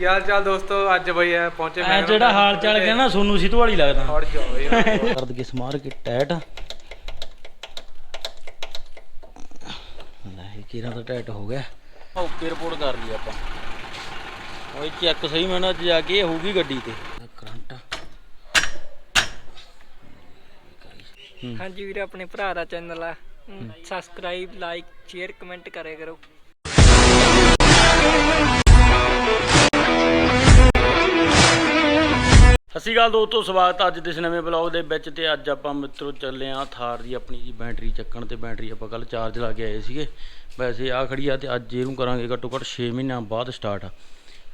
ਕੀ ਹਾਲ ਚਾਲ ਦੋਸਤੋ? ਅੱਜ ਬਈ ਐ ਪਹੁੰਚੇ ਐ ਜਿਹੜਾ ਹਾਲ ਚਾਲ ਗਿਆ ਨਾ ਸੋਨੂ ਸਿੱਧੂ ਵਾਲੀ ਲੱਗਦਾ। ਹਟ ਜਾਓ ਯਾਰ ਕਰਦ ਕੇ ਸਮਾਰ ਕੇ ਟੈਟ। ਲੈ ਕਿਰਾਂ ਦਾ ਟੈਟ ਹੋ ਗਿਆ? ਓਕੇ ਰਿਪੋਰਟ ਕਰ ਲਈ ਆਪਾਂ। ਓਏ ਚੈੱਕ ਸਹੀ ਮੈਂ ਨਾ ਜਾ ਕੇ ਹੋਊਗੀ ਗੱਡੀ ਤੇ। ਕਰੰਟ ਹਾਂਜੀ ਵੀਰੇ ਆਪਣੇ ਭਰਾ ਦਾ ਚੈਨਲ ਆ। ਸਬਸਕ੍ਰਾਈਬ ਲਾਈਕ ਸ਼ੇਅਰ ਕਮੈਂਟ ਕਰਿਆ ਕਰੋ। ਸਤਿ ਸ਼੍ਰੀ ਅਕਾਲ ਦੋਸਤੋ, ਸਵਾਗਤ ਅੱਜ ਦੇ ਇਸ ਨਵੇਂ ਬਲੌਗ ਦੇ ਵਿੱਚ ਤੇ ਅੱਜ ਆਪਾਂ ਮਿੱਤਰੋ ਚੱਲੇ ਆਂ ਥਾਰ ਦੀ ਆਪਣੀ ਜੀ ਬੈਟਰੀ ਚੱਕਣ ਤੇ ਬੈਟਰੀ ਆਪਾਂ ਕੱਲ ਚਾਰਜ ਲਾ ਕੇ ਆਏ ਸੀਗੇ। ਵੈਸੇ ਆ ਖੜੀ ਆ ਤੇ ਅੱਜ ਇਹਨੂੰ ਕਰਾਂਗੇ ਘੱਟੋ ਘੱਟ 6 ਮਹੀਨਿਆਂ ਬਾਅਦ ਸਟਾਰਟ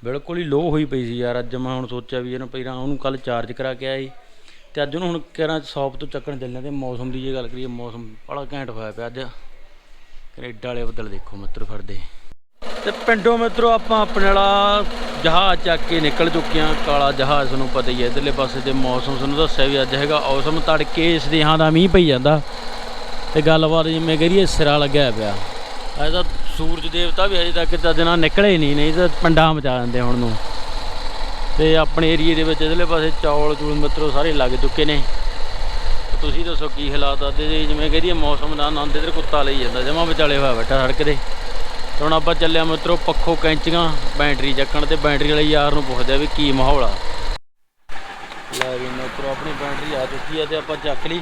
ਬਿਲਕੁਲ ਹੀ ਲੋ ਹੋਈ ਪਈ ਸੀ ਯਾਰ, ਅੱਜ ਮੈਂ ਹੁਣ ਸੋਚਿਆ ਵੀ ਇਹਨੂੰ ਪਹਿਲਾਂ ਉਹਨੂੰ ਕੱਲ ਚਾਰਜ ਕਰਾ ਕੇ ਆਏ। ਤੇ ਅੱਜ ਉਹਨੂੰ ਹੁਣ ਕਿਹੜਾ ਸ਼ੌਪ ਤੋਂ ਚੱਕਣ ਚੱਲੇ ਆਂ ਤੇ ਮੌਸਮ ਦੀ ਜੇ ਗੱਲ ਕਰੀਏ, ਮੌਸਮ ਬੜਾ ਘੈਂਟ ਹੋਇਆ ਪਿਆ ਅੱਜ। ਕੈਨੇਡਾ ਵਾਲੇ ਬੱਦਲ ਦੇਖੋ ਮਿੱਤਰ ਫਿਰਦੇ। ਤੇ ਪਿੰਡੋਂ ਮਿੱਤਰੋ, ਆਪਾਂ ਆਪਣੇ ਵਾਲਾ ਜਹਾਜ਼ ਚੱਕ ਕੇ ਨਿਕਲ ਚੁੱਕੇ ਹਾਂ। ਕਾਲਾ ਜਹਾਜ਼ ਤੁਹਾਨੂੰ ਪਤਾ ਹੀ ਹੈ, ਇਧਰਲੇ ਪਾਸੇ ਤੇ ਮੌਸਮ ਤੁਹਾਨੂੰ ਦੱਸਿਆ ਵੀ ਅੱਜ ਹੈਗਾ ਔਸਮ ਤੜਕੇ ਇਸ ਦੇਹਾਂ ਦਾ ਮੀਂਹ ਪਈ ਜਾਂਦਾ। ਤੇ ਗੱਲਬਾਤ ਜਿਵੇਂ ਕਰੀਏ, ਸਿਰਾ ਲੱਗਿਆ ਪਿਆ। ਅਜੇ ਤਾਂ ਸੂਰਜ ਦੇਵਤਾ ਵੀ ਹਜੇ ਤੱਕ ਤਾਂ ਦਿਨਾਂ ਨਿਕਲੇ ਨਹੀਂ ਨਹੀਂ ਤਾਂ ਪੰਡਾਂ ਮਚਾ ਦਿੰਦੇ ਹੁਣ ਨੂੰ। ਤੇ ਆਪਣੇ ਏਰੀਏ ਦੇ ਵਿੱਚ ਇਧਰਲੇ ਪਾਸੇ ਚੌਲ ਚੂਲ ਮਿੱਤਰੋ, ਸਾਰੇ ਲੱਗ ਚੁੱਕੇ ਨੇ। ਤੇ ਤੁਸੀਂ ਦੱਸੋ ਕੀ ਹਾਲਾਤ ਆ, ਤੇ ਜਿਵੇਂ ਕਰੀਏ ਮੌਸਮ ਦਾ ਆਨੰਦ ਇਧਰ ਕੁੱਤਾ ਲਈ ਜਾਂਦਾ, ਜਮਾ ਵਿਚਾਲੇ ਹੋਇਆ ਬੈਠਾ ਸੜਕ ਦੇ ਤੇ ਹੁਣ ਆਪਾਂ ਚੱਲਿਆ ਮਿੱਤਰੋ ਪੱਖੋ ਕੈਂਚੀਆਂ ਬੈਟਰੀ ਚੱਕਣ ਤੇ ਬੈਟਰੀ ਵਾਲੇ ਯਾਰ ਨੂੰ ਪੁੱਛਦੇ ਵੀ ਕੀ ਮਾਹੌਲ ਆ। ਲੈ ਵੀ ਮਿੱਤਰੋ ਆਪਣੀ ਬੈਟਰੀ ਆ ਚੁੱਕੀ ਆ ਤੇ ਆਪਾਂ ਚੱਕ ਲਈ।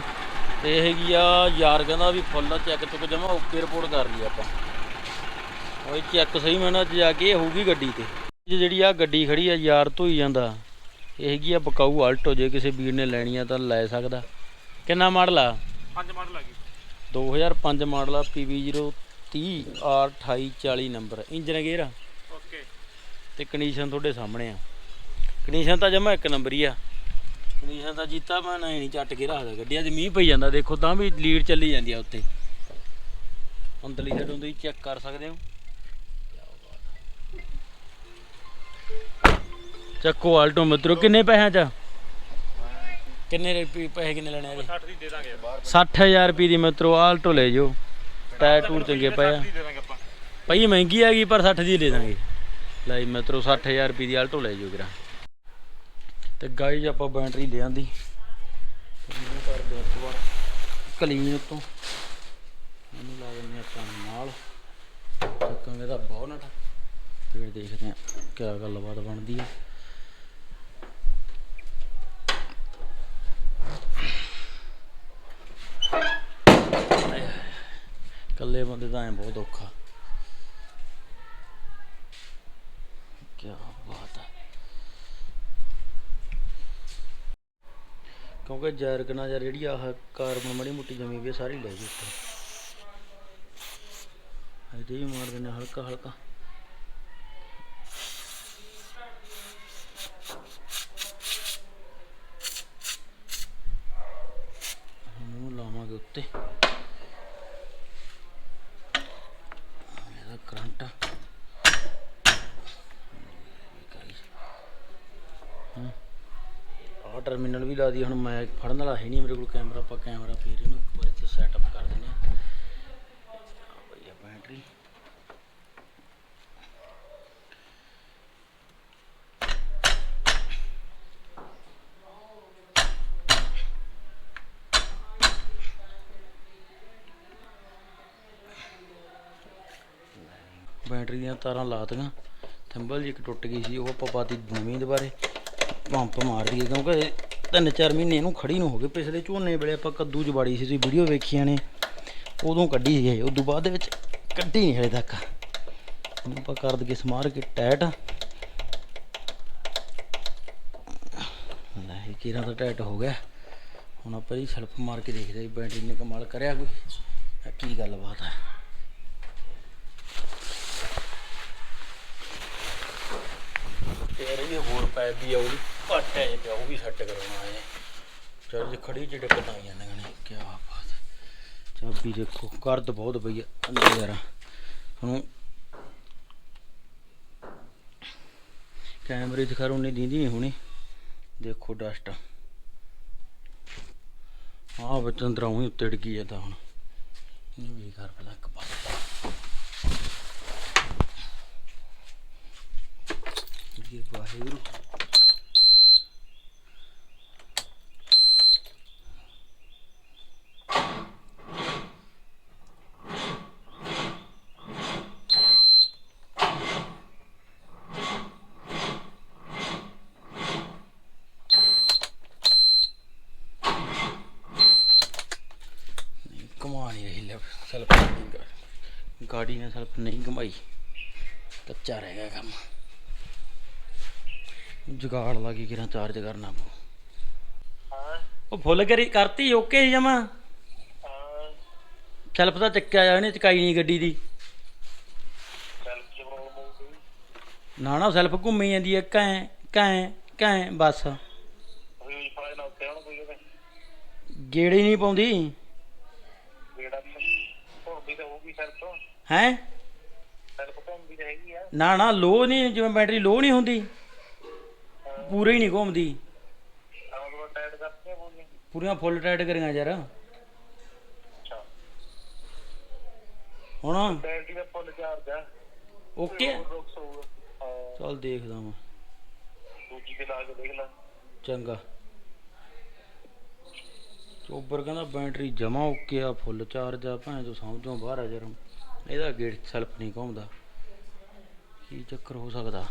ਤੇ ਇਹ ਹੈਗੀ ਆ ਯਾਰ ਕਹਿੰਦਾ ਵੀ ਫੁੱਲ ਚੈੱਕ ਚੁੱਕ ਜਮਾ ਓਕੇ ਰਿਪੋਰਟ ਕਰ ਲਈ ਆਪਾਂ। ਉਹ ਚੈੱਕ ਸਹੀ ਮੈਂ ਨਾ ਜਾ ਕੇ ਹੋਊਗੀ ਗੱਡੀ ਤੇ। ਇਹ ਜਿਹੜੀ ਆ ਗੱਡੀ ਖੜੀ ਆ ਯਾਰ ਧੋਈ ਜਾਂਦਾ। ਇਹ ਹੈਗੀ ਆ ਬਕਾਊ ਆਲਟੋ ਜੇ ਕਿਸੇ ਵੀਰ ਨੇ ਲੈਣੀ ਆ ਤਾਂ ਲੈ ਸਕਦਾ। ਕਿੰਨਾ ਮਾਡਲ ਆ? 5 ਮਾਡਲ ਆ ਗਈ 2005 ਮਾਡਲ ਆ PV030 R2840 number. Engine gear okay. ਤੇ ਕੰਡੀਸ਼ਨ ਤੁਹਾਡੇ ਸਾਹਮਣੇ ਆ। ਕੰਡੀਸ਼ਨ ਤਾਂ ਜਮਾ ਇੱਕ ਨੰਬਰ ਹੀ ਆ। ਕੰਡੀਸ਼ਨ ਤਾਂ ਜੀਤਾ ਮੈਂ ਨਹੀਂ ਨਹੀਂ ਚੱਟ ਕੇ ਰੱਖਦਾ। ਗੱਡੀਆਂ 'ਚ ਮੀਂਹ ਪਈ ਜਾਂਦਾ। ਦੇਖੋ ਤਾਂ ਵੀ ਲੀਡ ਚੱਲੀ ਜਾਂਦੀ ਆ ਉੱਤੇ। ਅੰਦਰਲੀ ਸਾਈਡ ਹੁੰਦੀ ਚੈੱਕ ਕਰ ਸਕਦੇ ਹੋ। ਚੱਕੋ ਆਲਟੋ ਮਿੱਤਰੋ ਕਿੰਨੇ ਪੈਸਿਆਂ 'ਚ? ਕਿੰਨੇ ਰੁਪਏ ਪੈਸੇ ਕਿੰਨੇ ਲੈਣੇ ਆ ਜੀ 60 ਦੀ ਦੇ ਦਾਂਗੇ। 60000 ਰੁਪਏ ਦੀ ਮਿੱਤਰੋ ਆਲਟੋ ਲੈ ਜਾਓ। ਟਾਇਰ ਟੂਰ ਚੰਗੇ ਪਏ ਆ। ਆਪਾਂ ਭਾਈ ਮਹਿੰਗੀ ਹੈਗੀ ਪਰ 60 ਦੀ ਲੈ ਦਾਂਗੇ। ਲੈ ਮਿੱਤਰੋ 60000 ਰੁਪਏ ਦੀ ਆਲਟੋ ਲੈ ਜਾਓ ਕਿਰਾ ਤੇ ਗਾਈਜ ਆਪਾਂ ਬੈਟਰੀ ਲੈ ਆਂਦੀ। ਕਰਦੇ ਇੱਕ ਵਾਰ। ਕਲੀਨ ਉਤੋਂ। ਇਹਨੂੰ ਲਾ ਦਿੰਦੇ ਆਪਾਂ ਨਾਲ। ਚੱਕਾਂਗੇ ਦਾ ਬੋਨਟ ਫਿਰ ਦੇਖਦੇ ਆ ਕੀ ਗੱਲਬਾਤ ਬਣਦੀ ਆ। ਇਕੱਲੇ ਬੰਦੇ ਤਾਂ ਐ ਬਹੁਤ ਔਖਾ। ਕੀ ਬਾਤ ਹੈ। ਕਿਉਂਕਿ ਜੈਰਕਨਾ ਜਾਂ ਜਿਹੜੀ ਆਹ ਕਾਰਬਨ ਮਾੜੀ ਮੋਟੀ ਜਮੀ ਵੀ ਸਾਰੀ ਲੈ ਗਈ ਉੱਤੇ। ਇਹਦੇ ਹੀ ਮਾਰ ਦਿੰਦੇ ਹਲਕਾ ਹਲਕਾ ਹੁਣ ਇਹਨੂੰ ਲਾਵਾਂਗੇ ਉੱਤੇ ਇਹਦਾ ਕਰੰਟ ਆ ਆਹ ਟਰਮੀਨਲ ਵੀ ਲਾ ਦੀ ਹੁਣ ਮੈਂ ਫੜਨ ਵਾਲਾ ਹੈ ਨਹੀਂ ਮੇਰੇ ਕੋਲ ਕੈਮਰਾ ਆਪਾਂ ਕੈਮਰਾ ਫੇਰ ਇਹਨੂੰ ਇੱਕ ਵਾਰ ਇੱਥੇ ਸੈਟਅਪ ਕਰ ਦਿੰਦੇ ਆ ਆਹ ਬੈਟਰੀ ਬੈਟਰੀ ਦੀਆਂ ਤਾਰਾਂ ਲਾਤੀਆਂ ਥੰਬਲ ਜੀ ਇੱਕ ਟੁੱਟ ਗਈ ਸੀ, ਉਹ ਆਪਾਂ ਪਾਤੀ ਨਵੀਂ ਦੁਬਾਰੇ। ਪੰਪ ਮਾਰ ਦਈਏ, ਕਿਉਂਕਿ ਤਿੰਨ ਚਾਰ ਮਹੀਨੇ ਇਹਨੂੰ ਖੜੀ ਨੂੰ ਹੋ ਗਏ। ਪਿਛਲੇ ਝੋਨੇ ਵੇਲੇ ਆਪਾਂ ਕੱਦੂ ਜਵਾੜੀ ਸੀ, ਤੁਸੀਂ ਵੀਡੀਓ ਵੇਖੀਆਂ ਨੇ, ਉਦੋਂ ਕੱਢੀ ਸੀ ਇਹ, ਉਦੋਂ ਬਾਅਦ ਦੇ ਵਿੱਚ ਕੱਢੀ ਨਹੀਂ ਹਲੇ ਤੱਕ। ਇਹਨੂੰ ਆਪਾਂ ਕਰ ਦਈਏ ਸਮਾਰ ਕੇ ਟੈਟ। ਲੈ, ਇਹ ਕੀਰਾਂ ਦਾ ਟੈਟ ਹੋ ਗਿਆ। ਹੁਣ ਆਪਾਂ ਇਹ ਸਲਫ ਮਾਰ ਕੇ ਦੇਖਦੇ ਹਾਂ ਬੈਟਰੀ ਨੇ ਕਮਾਲ ਕਰਿਆ ਕੋਈ। ਕੀ ਗੱਲਬਾਤ ਹੈ। ਤੇ ਯਾਰ ਹੋਰ ਪੈਪ ਵੀ ਘੱਟ ਹੈ ਪਿਆ ਉਹ ਵੀ ਸੈੱਟ ਕਰਾਉਣਾ ਹੈ। ਚਲ ਜੇ ਖੜੀ ਚ ਦਿੱਕਤ ਆ ਜਾਂਦੀਆਂ ਨੇ ਕੀ ਬਾਤ ਹੈ। ਚਾਬੀ ਦੇਖੋ ਕਰਦ ਬਹੁਤ ਪਈ ਆ ਅੰਦਰ ਯਾਰ ਹੁਣ ਕੈਮਰੇ 'ਚ ਖਰੋਂ ਨਹੀਂ ਦਿੰਦੀ ਨਹੀਂ ਹੁਣੀ। ਦੇਖੋ ਡਸਟ। ਆਹ ਬੱਚਨ ਅੰਦਰੋਂ ਹੀ ਉੱਤੇ ਡਿੱਗੀ ਜਾਂਦਾ ਹੁਣ। ਇਹ ਵੀ ਕਰ ਪਹਿਲਾਂ ਇੱਕ ਪਾਸੇ। ਵਾਹਿਗੁਰੂ। ਕਮਾ ਨਹੀਂ ਰਹੀ ਲੈ ਸੈਲਫ ਗਾੜੀ ਨੇ ਸੈਲਫ ਨਹੀਂ ਕਮਾਈ ਕੱਚਾ ਰਹਿ ਗਿਆ ਕੰਮ। ਜੁਗਾੜ ਲਾ ਕੇ ਕਿਰਾਂ ਚਾਰਜ ਕਰਨਾ ਪਊ। ਉਹ ਫੁੱਲ ਕਰੀ ਕਰਤੀ ਓਕੇ ਜਮਾ? ਸੈਲਫ ਤਾਂ ਚੱਕਿਆ ਜਾ ਇਹਨੇ ਚਕਾਈ ਨਹੀਂ ਗੱਡੀ ਦੀ। ਨਾ ਨਾ ਸੈਲਫ ਘੁੰਮੀ ਜਾਂਦੀ ਹੈ ਕੈਂ ਕੈਂ ਕੈਂ ਬਸ। ਗੇੜੇ ਨਹੀਂ ਪਾਉਂਦੀ। ਹੈ? ਨਾ ਨਾ ਲੋ ਨਹੀਂ ਜਿਵੇਂ ਬੈਟਰੀ ਲੋ ਨਹੀਂ ਹੁੰਦੀ। ਪੂਰੀ ਹੀ ਨਹੀਂ ਘੁੰਮਦੀ। ਪੂਰੀਆਂ ਫੁੱਲ ਟਾਈਟ ਕਰੀਆਂ ਯਾਰ। ਹੁਣ? ਬੈਟਰੀ ਦਾ ਫੁੱਲ ਚਾਰਜ ਆ। ਓਕੇ। ਚੱਲ ਦੇਖਦਾ ਮੈਂ ਦੂਜੀ ਤੇ ਲਾ ਕੇ ਦੇਖ ਲੈ। ਚੰਗਾ। ਚੋਬਰ ਕਹਿੰਦਾ ਬੈਟਰੀ ਜਮਾ ਓਕੇ ਆ, ਫੁੱਲ ਚਾਰਜ ਆ ਭਾਂ ਜੋ ਸਮਝੋਂ ਬਾਹਰ ਆ ਜਰਮ। ਇਹਦਾ ਗੇਟ ਸੈਲਫ ਨਹੀਂ ਘੁੰਮਦਾ। ਕੀ ਚੱਕਰ ਹੋ ਸਕਦਾ?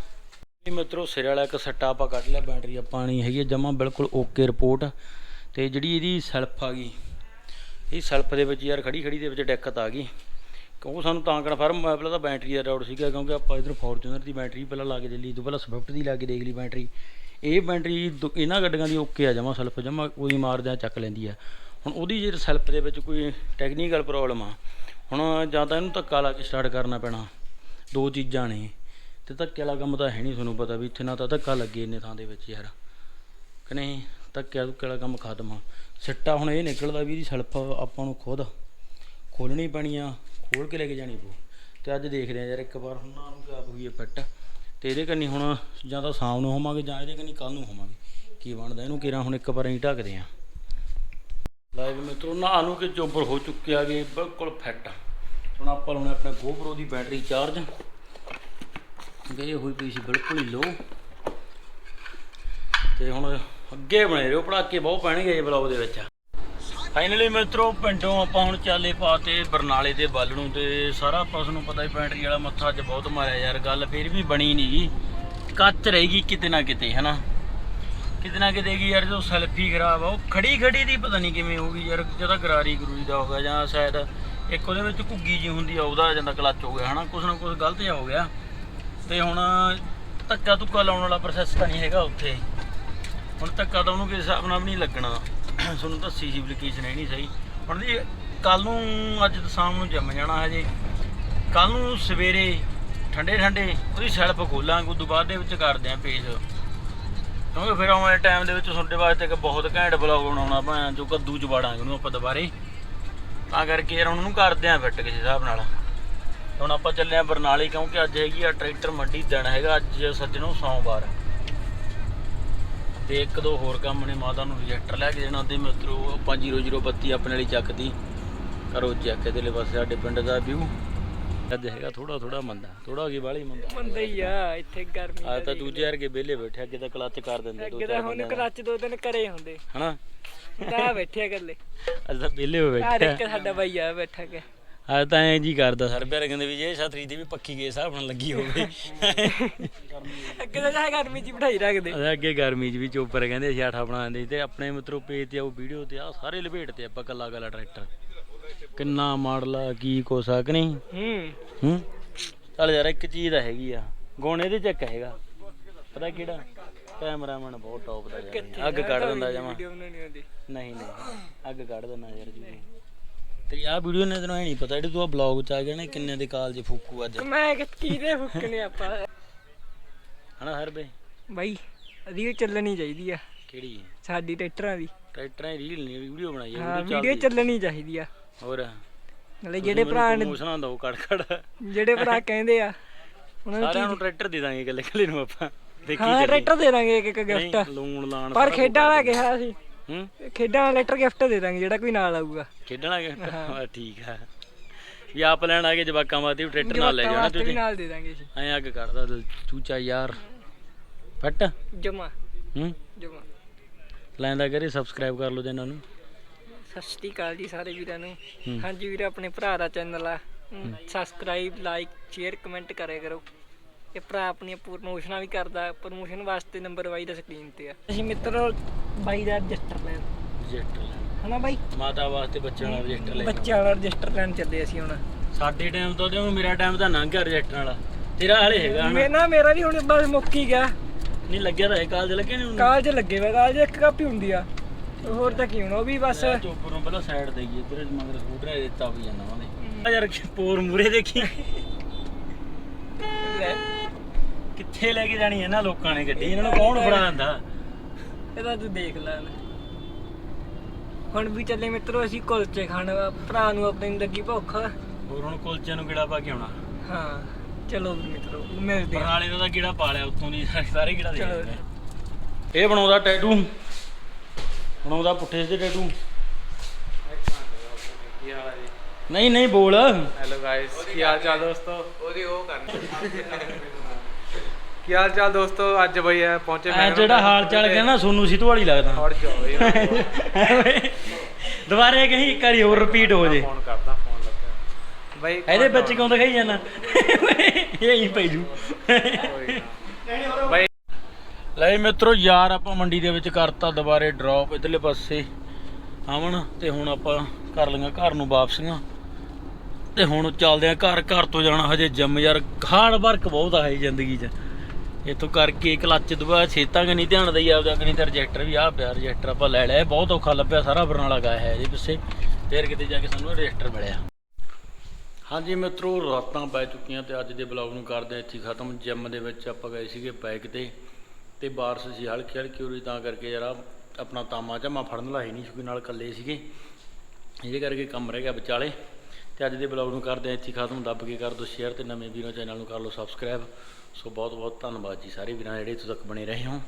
ਇਹ ਮਿੱਤਰੋ, ਸਿਰ ਵਾਲਾ ਇੱਕ ਸੱਟਾ ਆਪਾਂ ਕੱਢ ਲਿਆ, ਬੈਟਰੀ ਆਪਾਂ ਪਾਣੀ ਹੈਗੀ ਆ ਜਮਾ ਬਿਲਕੁਲ ਓਕੇ ਰਿਪੋਰਟ। ਤੇ ਜਿਹੜੀ ਇਹਦੀ ਸੈਲਫ ਆ ਗਈ, ਇਹ ਸੈਲਫ ਦੇ ਵਿੱਚ ਯਾਰ ਖੜੀ ਖੜੀ ਦੇ ਵਿੱਚ ਦਿੱਕਤ ਆ ਗਈ। ਕਿਉਂਕਿ ਸਾਨੂੰ ਤਾਂ ਕਨਫਰਮ ਹੋਇਆ, ਪਹਿਲਾਂ ਤਾਂ ਬੈਟਰੀ ਦਾ ਡਾਊਟ ਸੀਗਾ, ਕਿਉਂਕਿ ਆਪਾਂ ਇਧਰ ਫੋਰਚੂਨਰ ਦੀ ਬੈਟਰੀ ਪਹਿਲਾਂ ਲਾ ਕੇ ਦੇ ਲਈ ਤੋਂ, ਪਹਿਲਾਂ ਸਵਿਫਟ ਦੀ ਲਾ ਕੇ ਦੇਖ ਲਈ ਬੈਟਰੀ। ਇਹ ਬੈਟਰੀ ਦੋ- ਇਹਨਾਂ ਗੱਡੀਆਂ ਦੀ ਓਕੇ ਆ, ਜਮਾ ਸੈਲਫ, ਜਮਾ ਕੋਈ ਮਾਰਦਿਆਂ ਚੱਕ ਲੈਂਦੀ ਆ। ਹੁਣ ਉਹਦੀ ਜੇ ਸੈਲਫ ਦੇ ਵਿੱਚ ਕੋਈ ਟੈਕਨੀਕਲ ਪ੍ਰੋਬਲਮ ਆ, ਹੁਣ ਜਾਂ ਤਾਂ ਇਹਨੂੰ ਧੱਕਾ ਲਾ ਕੇ ਸਟਾਰਟ ਕਰਨਾ ਪੈਣਾ, ਦੋ ਚੀਜ਼ਾਂ ਨੇ। ਤੇ ਧੱਕੇ ਵਾਲਾ ਕੰਮ ਤਾਂ ਹੈ ਨਹੀਂ ਤੁਹਾਨੂੰ ਪਤਾ ਵੀ ਇੱਥੇ ਨਾ ਤਾਂ ਧੱਕਾ ਲੱਗੇ ਇੰਨੇ ਥਾਂ ਦੇ ਵਿੱਚ ਯਾਰ। ਕਿ ਨਹੀਂ? ਧੱਕੇ ਧੁੱਕੇ ਵਾਲਾ ਕੰਮ ਖਤਮ ਆ। ਸਿੱਟਾ ਹੁਣ ਇਹ ਨਿਕਲਦਾ ਵੀ ਇਹਦੀ ਸੈਲਫ ਆਪਾਂ ਨੂੰ ਖੁਦ ਖੋਲਣੀ ਪੈਣੀ ਆ, ਖੋਲ ਕੇ ਲੈ ਕੇ ਜਾਣੀ ਪਊ। ਤੇ ਅੱਜ ਦੇਖਦੇ ਆ ਯਾਰ ਇੱਕ ਵਾਰ ਹੁਣ ਨਾ ਨੂੰ ਕਿਆ ਪਊਗੀ ਇਹ ਫਿੱਟ ਤੇ ਇਹਦੇ ਕੰਨੀ ਹੁਣ ਜਾਂ ਤਾਂ ਸ਼ਾਮ ਨੂੰ ਹੋਵਾਂਗੇ ਜਾਂ ਇਹਦੇ ਕੰਨੀ ਕੱਲ ਨੂੰ ਹੋਵਾਂਗੇ। ਕੀ ਬਣਦਾ ਇਹਨੂੰ? ਕਿਰਾਂ ਹੁਣ ਇੱਕ ਵਾਰ ਅਸੀਂ ਢੱਕਦੇ ਆ। ਲਾਈਵ ਮਿੱਤਰੋ ਨਾ ਨੂੰ ਕਿ ਚੋਬਰ ਹੋ ਚੁੱਕਿਆ ਗੇ ਬਿਲਕੁਲ ਫਿੱਟ। ਹੁਣ ਆਪਾਂ ਲਾਉਣੇ ਆਪਣੇ GoPro ਦੀ ਬੈਟਰੀ ਚਾਰਜ। ਗਏ ਹੋਈ ਪਈ ਸੀ ਬਿਲਕੁਲ ਹੀ ਲੋ ਤੇ ਹੁਣ ਅੱਗੇ ਬਣੇ ਰਹੋ, ਪੜਾਕੇ ਬਹੁਤ ਪੈਣਗੇ ਇਹ ਬਲੌਗ ਦੇ ਵਿੱਚ। ਫਾਈਨਲੀ ਮਿੱਤਰੋ, ਪਿੰਡੋਂ ਆਪਾਂ ਹੁਣ ਚਾਲੇ ਪਾਤੇ ਬਰਨਾਲੇ ਦੇ ਵੱਲ ਨੂੰ ਤੇ ਸਾਰਾ ਆਪਾਂ ਤੁਹਾਨੂੰ ਪਤਾ ਹੀ ਬੈਟਰੀ ਵਾਲਾ ਮੱਥਾ ਅੱਜ ਬਹੁਤ ਮਾਰਿਆ ਯਾਰ, ਗੱਲ ਫੇਰ ਵੀ ਬਣੀ ਨਹੀਂ ਜੀ ਕੱਚ ਰਹੇਗੀ ਕਿਤੇ ਨਾ ਕਿਤੇ, ਹਨਾ? ਕਿਤੇ ਨਾ ਕਿਤੇ ਕੀ ਯਾਰ ਜੋ ਸੈਲਫੀ ਖਰਾਬ ਆ, ਉਹ ਖੜੀ ਖੜੀ ਦੀ ਪਤਾ ਨਹੀਂ ਕਿਵੇਂ ਹੋਊਗੀ ਯਾਰ ਜਿਹਦਾ ਗਰਾਰੀ ਗਰੂਰੀ ਦਾ ਹੋਗਾ ਜਾਂ ਸ਼ਾਇਦ ਇੱਕ ਉਹਦੇ ਵਿੱਚ ਘੁੱਗੀ ਜੀ ਹੁੰਦੀ ਆ, ਉਹਦਾ ਜਾਂਦਾ ਕਲੱਚ ਹੋ ਗਿਆ, ਹਨਾ? ਕੁਛ ਨਾ ਕੁਛ ਗਲਤ ਜਿਹਾ ਹੋ ਗਿਆ। ਤੇ ਹੁਣ ਧੱਕਾ ਧੁੱਕਾ ਲਾਉਣ ਵਾਲਾ ਪ੍ਰੋਸੈਸ ਤਾਂ ਨਹੀਂ ਹੈਗਾ ਉੱਥੇ। ਹੁਣ ਧੱਕਾ ਤਾਂ ਉਹਨੂੰ ਕਿਸੇ ਹਿਸਾਬ ਨਾਲ ਵੀ ਨਹੀਂ ਲੱਗਣਾ। ਤੁਹਾਨੂੰ ਦੱਸੀ ਸੀ ਐਪਲੀਕੇਸ਼ਨ ਹੈ ਨਹੀਂ ਸਹੀ। ਹੁਣ ਜੀ ਕੱਲ ਨੂੰ ਅੱਜ ਤਾਂ ਸ਼ਾਮ ਨੂੰ ਜੰਮ ਜਾਣਾ ਹਜੇ। ਕੱਲ ਨੂੰ ਸਵੇਰੇ ਠੰਡੇ ਠੰਡੇ, ਉਹਦੀ ਸੈਲਫ ਖੋਲਾਂਗੇ, ਉਦੋਂ ਬਾਅਦ ਦੇ ਵਿੱਚ ਕਰਦੇ ਆਂ ਪੇਜ। ਕਿਉਂਕਿ ਫਿਰ ਆਉਣ ਵਾਲੇ ਟਾਈਮ ਦੇ ਵਿੱਚ ਤੁਹਾਡੇ ਵਾਸਤੇ ਇੱਕ ਬਹੁਤ ਘੈਂਟ ਬਲੌਗ ਬਣਾਉਣਾ ਭਾਂ ਜੋ ਕੱਦੂ ਚ ਵਾੜਾਂਗੇ ਉਹਨੂੰ ਆਪਾਂ ਦੁਬਾਰੇ। ਤਾਂ ਕਰਕੇ ਯਾਰ ਹੁਣ ਉਹਨੂੰ ਕਰਦੇ ਆਂ ਫਿੱਟ ਕਿਸੇ ਹਿਸਾਬ ਨਾਲ। ਹੁਣ ਆਪਾਂ ਚੱਲੇ ਆਂ ਬਰਨਾਲੇ, ਕਿਉਂਕਿ ਅੱਜ ਹੈਗੀ ਆ ਟਰੈਕਟਰ ਮੰਡੀ, ਦਿਨ ਹੈਗਾ ਅੱਜ ਸੱਜਣੋਂ ਸੋਮਵਾਰ। ਤੇ ਇੱਕ ਦੋ ਹੋਰ ਕੰਮ ਨੇ ਮਾਤਾ ਨੂੰ ਰਿਜੈਕਟਰ ਲੈ ਕੇ ਦੇਣਾ ਤੇ ਮਿੱਤਰੋ ਆਪਾਂ 0032 ਆਪਣੇ ਵਾਲੀ ਚੱਕਦੀ। ਕਰੋ ਚੈੱਕ ਇਹਦੇ ਲਈ ਬਸ ਸਾਡੇ ਪਿੰਡ ਦਾ ਵਿਊ। ਅੱਜ ਹੈਗਾ ਥੋੜਾ ਥੋੜਾ ਮੰਦਾ ਥੋੜਾ ਕੀ ਬਾਹਲੀ ਮੰਦਾ। ਮੰਦਾ ਹੀ ਆ ਇੱਥੇ ਗਰਮੀ ਆ ਤਾਂ ਦੂਜੇ ਵਰਗੇ ਵਿਹਲੇ ਬੈਠੇ ਅੱਗੇ ਤਾਂ ਕਲੱਚ ਕਰ ਦਿੰਦੇ ਦੋ ਅੱਗੇ ਤਾਂ ਚਾਰ ਹੁਣ। ਕਲੱਚ ਦੋ। ਦਿਨ ਘਰੇ ਹੁੰਦੇ। ਹਨਾ? ਤਾਂ ਬੈਠਿਆ ਗੱਲੇ ਅੱਜ ਤਾਂ ਵਿਹਲੇ ਹੋ ਆ। ਬੈਠੇ ਇੱਕ ਸਾਡਾ ਬਾਈ ਆ ਬੈਠਾ ਕੇ ਅੱਜ ਤਾਂ ਐਂ ਜੀ ਕਰਦਾ ਸਰ ਪਿਆਰੇ ਕਹਿੰਦੇ ਵੀ ਜੇ ਛਤਰੀ ਦੀ ਵੀ ਪੱਕੀ ਹਿਸਾਬ ਨਾਲ ਲੱਗੀ ਹੋਵੇ। ਅੱਗੇ ਤਾਂ ਚਾਹੇ ਗਰਮੀ ਚ ਹੀ ਬਿਠਾਈ ਰੱਖਦੇ। ਅਸਾਂ ਅੱਗੇ ਗਰਮੀ 'ਚ ਵੀ ਚੋਪਰ ਕਹਿੰਦੇ ਅਸੀਂ ਆਠਾ ਬਣਾਉਂਦੇ ਤੇ ਆਪਣੇ ਮਿੱਤਰੋ ਪੇਜ ਤੇ ਉਹ ਵੀਡੀਓ ਤੇ ਆ ਸਾਰੇ ਲਪੇਟ ਤੇ ਆਪਾਂ ਕੱਲਾ ਕੱਲਾ ਟਰੈਕਟਰ। ਕਿੰਨਾ ਮਾਡਲ ਆ ਕੀ ਕੋਸਾ ਕਿ ਨਹੀਂ? ਹੂੰ। ਹੂੰ? ਚੱਲ ਯਾਰ ਇੱਕ ਚੀਜ਼ ਤਾਂ ਹੈਗੀ ਆ ਗੋਣੇ ਦੇ ਚੱਕ ਹੈਗਾ। ਪਤਾ ਕਿਹੜਾ? ਕੈਮਰਾਮੈਨ ਬਹੁਤ ਟੌਪ ਦਾ ਯਾਰ। ਅੱਗ ਕੱਢ ਦਿੰਦਾ ਜਮਾ। ਨਹੀਂ ਨਹੀਂ। ਅੱਗ ਕੱਢ ਦਿੰਦਾ ਯਾਰ ਜੀ ਤੇ ਆਹ ਵੀਡੀਓ ਨੇ ਤੈਨੂੰ ਐ ਨਹੀਂ ਪਤਾ ਜਿਹੜੀ ਤੂੰ ਆ ਬਲੌਗ ਚ ਆ ਗਿਆ ਨਾ ਕਿੰਨੇ ਦੇ ਕਾਲ 'ਚ ਫੂਕੂ ਅੱਜ। ਮੈਂ ਕਿ ਕਿਹਦੇ ਫੁੱਕਣੇ ਆਪਾਂ? ਹਨਾ ਹਰ ਬੇ ਬਾਈ ਰੀਲ ਚੱਲਣੀ ਚਾਹੀਦੀ ਆ। ਕਿਹੜੀ? ਸਾਡੀ ਟਰੈਕਟਰਾਂ ਦੀ। ਟਰੈਕਟਰਾਂ ਦੀ ਰੀਲ ਨਹੀਂ ਵੀਡੀਓ ਬਣਾਈ ਹਾਂ ਆ ਵੀਡੀਓ ਚੱਲਣੀ ਚਾਹੀਦੀ ਆ। ਹੋਰ? ਨਾਲੇ ਜਿਹੜੇ ਭਰਾ ਨੇ ਆਉਂਦਾ ਉਹ ਕੜ ਕੜ ਜਿਹੜੇ ਭਰਾ ਕਹਿੰਦੇ ਆ ਉਹਨਾਂ ਨੂੰ ਸਾਰਿਆਂ ਨੂੰ ਟਰੈਕਟਰ ਦੇ ਦਾਂਗੇ ਇਕੱਲੇ ਇਕੱਲੇ ਨੂੰ ਆਪਾਂ। ਦੇਖੀ ਹਾਂ ਟਰੈਕਟਰ ਦੇ ਦਾਂਗੇ ਇੱਕ ਇੱਕ ਨਹੀਂ, ਗਿਫਟ ਲੂਣ ਲਾਣ ਪਰ ਖੇਡਾਂ ਵਾਲਾ ਕਿਹਾ ਸੀ। ਹੂੰ? ਖੇਡਾਂ ਵਾਲਾ ਲੈਟਰ ਗਿਫਟ ਦੇ ਦਾਂਗੇ ਜਿਹੜਾ ਕੋਈ ਨਾਲ ਆਊਗਾ। ਖੇਡਣਾ ਹਾਂ। ਠੀਕ ਆ। ਵੀ ਆਪ ਲੈਣ ਆ ਕੇ ਜਵਾਕਾਂ ਵਾਸਤੇ ਵੀ ਟਰੈਕਟਰ ਨਾਲ ਲੈ ਜਵਾਕਾਂ ਜਾਣਾ ਵਾਸਤੇ ਵੀ ਤੁਸੀਂ। ਨਾਲ ਦੇ ਦਾਂਗੇ ਅਸੀਂ। ਐਂ ਅੱਗ ਕੱਢਦਾ ਦਿਲ ਚੂਚਾ ਯਾਰ। ਫਟ। ਜਮਾ। ਹੂੰ? ਜਮਾ। ਲੈਂਦਾ ਕਰੇ ਸਬਸਕ੍ਰਾਈਬ ਕਰ ਲਓ ਜੀ ਇਹਨਾਂ ਨੂੰ। ਸਤਿ ਸ਼੍ਰੀ ਅਕਾਲ ਜੀ ਸਾਰੇ ਵੀਰਾਂ ਨੂੰ। ਹੂੰ। ਹਾਂਜੀ ਵੀਰ ਆਪਣੇ ਭਰਾ ਦਾ ਚੈਨਲ ਆ। ਸਬਸਕ੍ਰਾਈਬ ਲਾਈਕ ਸ਼ੇਅਰ ਕਮੈਂਟ ਕਰਿਆ ਕਰੋ। ਇਹ ਭਰਾ ਆਪਣੀਆਂ ਪ੍ਰਮੋਸ਼ਨਾਂ ਵੀ ਕਰਦਾ ਪ੍ਰਮੋਸ਼ਨ ਵਾਸਤੇ ਨੰਬਰ ਬਾਈ ਦਾ ਸਕਰੀਨ ਤੇ ਆ। ਅਸੀਂ ਮਿੱਤਰੋ ਬਾਈ ਦਾ ਰਜਿਸਟਰ ਲੈਣ। ਰਜਿਸਟਰ ਲੈਣ। ਹਨਾ ਬਾਈ? ਮਾਤਾ ਵਾਸਤੇ ਬੱਚਿਆਂ ਵਾਲਾ ਰਜਿਸਟਰ ਲੈ ਬੱਚਿਆਂ ਦਾ ਰਜਿਸਟਰ ਲੈਣ ਚੱਲੇ ਅਸੀਂ ਹੁਣ। ਸਾਡੇ ਟਾਈਮ ਤੋਂ ਤੇ ਹੁਣ ਮੇਰਾ ਟਾਈਮ ਤਾਂ ਲੰਘ ਗਿਆ ਰਜਿਸਟਰ ਵਾਲਾ। ਤੇਰਾ ਹਾਲੇ ਹੈਗਾ ਹਨਾ? ਨਾ ਮੇਰਾ ਵੀ ਹੁਣ ਬਸ ਮੁੱਕ ਹੀ ਗਿਆ। ਨਹੀਂ ਲੱਗਿਆ ਤਾਂ ਹੈ ਕਾਲਜ ਲੱਗੇ ਨਹੀਂ ਹੁਣ? ਕਾਲਜ ਲੱਗੇ ਵਾ ਕਾਲਜ ਇੱਕ ਕਾਪੀ ਹੁੰਦੀ ਆ। ਹੋਰ ਤਾਂ ਕੀ ਹੋਣਾ ਉਹ ਵੀ ਬਸ। ਚੋਪਰ ਪਹਿਲਾਂ ਸਾਈਡ ਦੇਈਏ ਤੇਰੇ ਮਗਰ ਸਕੂਟਰ ਹੈ ਦਿੱਤਾ ਵੀ ਜਾਂਦਾ ਉਹਨੇ। ਯਾਰ ਪੋਰ ਮੂਰੇ ਦੇਖੀ। ਲੈ, ਕਿੱਥੇ ਲੈ ਕੇ ਜਾਣੀ ਇਹਨਾਂ ਲੋਕਾਂ ਨੇ ਗੱਡੀ? ਇਹਨਾਂ ਨੂੰ ਕੌਣ ਫੜਾਉਂਦਾ ਇਹਦਾ ਤੂੰ ਦੇਖ ਲੈ। ਹੁਣ ਵੀ ਚੱਲੇ ਮਿੱਤਰੋ ਅਸੀਂ ਕੁਲਚੇ ਖਾਣ। ਭਰਾ ਨੂੰ ਆਪਣੀ ਨੂੰ ਲੱਗੀ ਭੁੱਖ। ਹੋਰ ਹੁਣ ਕੁਲਚੇ ਨੂੰ ਕਿਹੜਾ ਪਾ ਕੇ ਆਉਣਾ? ਹਾਂ ਚਲੋ ਵੀ ਮਿੱਤਰੋ ਮਿਲਦੇ ਆ ਬਰਨਾਲੇ ਦਾ ਤਾਂ ਕਿਹੜਾ ਪਾ ਲਿਆ ਉੱਥੋਂ ਦੀ ਸਾਰੇ ਕਿਹੜਾ ਦੇ ਚਲੋ। ਦਿੰਦੇ ਆ। ਇਹ ਬਣਾਉਂਦਾ ਟੈਟੂ। ਬਣਾਉਂਦਾ ਪੁੱਠੇ ਜਿਹੇ ਟੈਟੂ। ਕੀ ਹਾਲ ਹੈ ਜੀ ਨਹੀਂ ਨਹੀਂ ਬੋਲ ਹੈਲੋ ਗਾਇਸ ਕੀ ਹਾਲ ਚਾਲ ਦੋਸਤੋ? ਅੱਜ ਬਈ ਹੈ ਪਹੁੰਚੇ ਐ ਜਿਹੜਾ ਹਾਲ ਚਾਲ ਗਿਆ ਨਾ ਸੋਨੂੰ ਸਿੱਧੂ ਵਾਲੀ ਲੱਗਦਾ। ਹਟ ਜਾਓ ਯਾਰ ਦੁਬਾਰੇ ਕਹੀਂ ਇੱਕ ਵਾਰੀ ਹੋਰ ਰਿਪੀਟ ਹੋ ਜੇ। ਫੋਨ ਕਰਦਾ ਫੋਨ ਲੱਗਾ। ਬਈ ਇਹਦੇ ਵਿੱਚ ਕਿਉਂ ਦਿਖਾਈ ਜਾਂਦਾ? ਇਹ ਹੀ ਪਈ ਜੂ। ਬਈ ਲੈ ਮਿੱਤਰੋ ਯਾਰ ਆਪਾਂ ਮੰਡੀ ਦੇ ਵਿੱਚ ਕਰਤਾ ਦੁਬਾਰੇ ਡ੍ਰੌਪ ਇਧਰਲੇ ਪਾਸੇ। ਆਵਣ ਤੇ ਹੁਣ ਆਪਾਂ ਕਰ ਲਈਆਂ ਘਰ ਨੂੰ ਵਾਪਸੀਆਂ। ਤੇ ਹੁਣ ਚੱਲਦੇ ਆ ਘਰ ਘਰ ਤੋਂ ਜਾਣਾ ਹਜੇ ਜਿੰਮ। ਯਾਰ ਹਾਰਡ ਵਰਕ ਬਹੁਤ ਆ ਹੈ ਜ਼ਿੰਦਗੀ 'ਚ। ਇਤੋਂ ਕਰਕੇ ਕਲੱਚ ਦੁਬਾਰਾ ਛੇਤਾਂ ਕਿ ਨਹੀਂ ਧਿਆਨ ਦਈ ਆਪਦਾ ਕਿ ਨਹੀਂ ਤੇ ਰਜਿਸਟਰ ਵੀ ਆ ਪਿਆ ਰਜਿਸਟਰ ਆਪਾਂ ਲੈ ਲਿਆ ਬਹੁਤ ਔਖਾ ਲੱਭਿਆ, ਸਾਰਾ ਬਰਨਾਲਾ ਗਾਇਆ ਹੈ ਇਹਦੇ ਪਿੱਛੇ। ਫੇਰ ਕਿਤੇ ਜਾ ਕੇ ਸਾਨੂੰ ਰਜਿਸਟਰ ਮਿਲਿਆ। ਹਾਂਜੀ ਮਿੱਤਰੋ, ਰਾਤਾਂ ਪੈ ਚੁੱਕੀਆਂ ਤੇ ਅੱਜ ਦੇ ਬਲੌਗ ਨੂੰ ਕਰਦੇ ਇੱਥੇ ਖਤਮ। ਜਿਮ ਦੇ ਵਿੱਚ ਆਪਾਂ ਗਏ ਸੀਗੇ ਬਾਈਕ ਤੇ ਤੇ ਬਾਰਸ਼ ਸੀ ਹਲਕੀ ਹਲਕੀ ਉਰੀ, ਤਾਂ ਕਰਕੇ ਯਾਰ ਆਪਣਾ ਤਾਮਾ ਝਾਮਾ ਫੜਨ ਲਾਈ ਨਹੀਂ ਕਿਉਂਕਿ ਨਾਲ ਇਕੱਲੇ ਸੀਗੇ। ਇਹਦੇ ਕਰਕੇ ਕੰਮ ਰਹਿ ਗਿਆ ਵਿਚਾਲੇ। ਤੇ ਅੱਜ ਦੇ ਬਲੌਗ ਨੂੰ ਕਰਦੇ ਹਾਂ ਇੱਥੇ ਹੀ ਖਤਮ, ਦੱਬ ਕੇ ਕਰ ਦਿਓ ਸ਼ੇਅਰ ਤੇ ਨਵੇਂ ਵੀਰੋ ਚੈਨਲ ਨੂੰ ਕਰ ਲਓ ਸਬਸਕ੍ਰਾਈਬ ਸੋ ਬਹੁਤ ਬਹੁਤ ਧੰਨਵਾਦ ਜੀ ਸਾਰੇ ਵੀਰਾਂ ਜਿਹੜੇ ਇੱਥੋਂ ਤੱਕ ਬਣੇ ਰਹੇ ਹੋ।